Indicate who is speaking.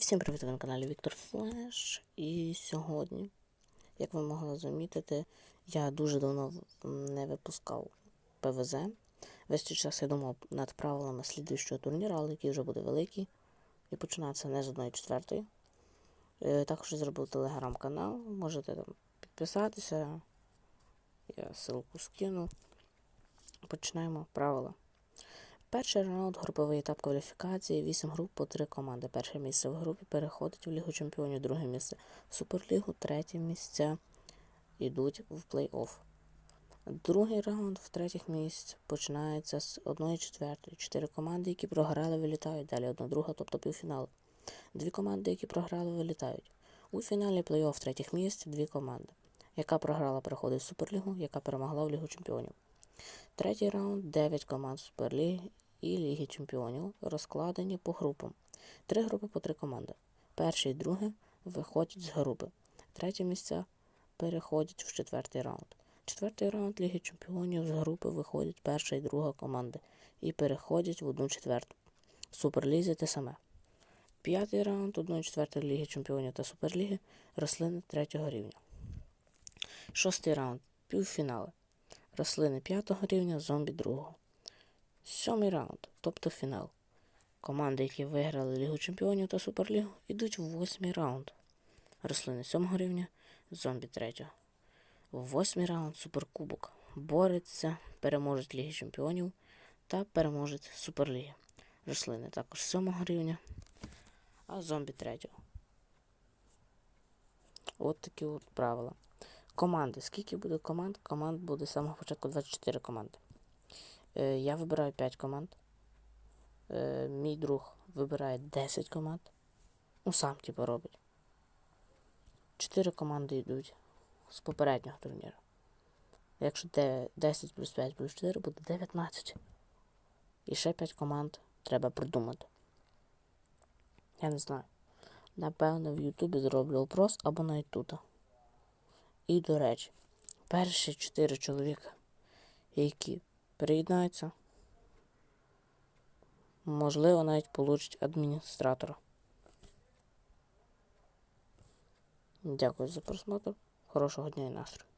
Speaker 1: Всім привіт ви на каналі Віктор Флеш. І сьогодні, як ви могли замітити, я дуже давно не випускав ПВЗ. Весь цей час я думав над правилами слідуючого турніру, але який вже буде великий. І починається не з 1 четвертої. Е, Також зробив телеграм-канал. Можете там підписатися. Я ссылку скину. Починаємо правила. Перший раунд груповий етап кваліфікації, 8 груп по 3 команди. Перше місце в групі переходить в Лігу Чемпіонів, друге місце в Суперлігу, третє місце йдуть в плей-офф. Другий раунд в третіх місць починається з 1 четвертої. Чотири команди, які програли, вилітають. Далі одна друга, тобто півфінал. Дві команди, які програли, вилітають. У фіналі плей-офф третіх місць дві команди. Яка програла, переходить в Суперлігу, яка перемогла в Лігу Чемпіонів. Третій раунд 9 команд Суперліги і Ліги Чемпіонів розкладені по групам. Три групи по три команди. Перше і друге виходять з групи. Треті місця переходять в четвертий раунд. Четвертий раунд Ліги Чемпіонів з групи виходять перша і друга команди і переходять в одну четверту. В Суперлізі те саме. П'ятий раунд 1 четвертої Ліги Чемпіонів та Суперліги рослини третього рівня. Шостий раунд півфінали. Рослини п'ятого рівня, зомбі другого. Сьомий раунд, тобто фінал. Команди, які виграли Лігу Чемпіонів та Суперлігу, йдуть в восьмий раунд. Рослини сьомого рівня, зомбі третього. Восьмий раунд Суперкубок. Бореться, переможець Ліги Чемпіонів та переможець Суперліги. Рослини також сьомого рівня, а зомбі третього. От такі от правила. Команди. Скільки буде команд? Команд буде з самого початку 24 команди. Е, я вибираю 5 команд. Е, мій друг вибирає 10 команд. Ну, сам типу робить. 4 команди йдуть з попереднього турніру. Якщо 10 плюс 5 плюс 4 буде 19. І ще 5 команд треба придумати. Я не знаю. Напевно, в Ютубі зроблю опрос або навіть тут. І, до речі, перші чотири чоловіка, які приєднаються, можливо, навіть получить адміністратора. Дякую за просмотр. Хорошого дня і настрою.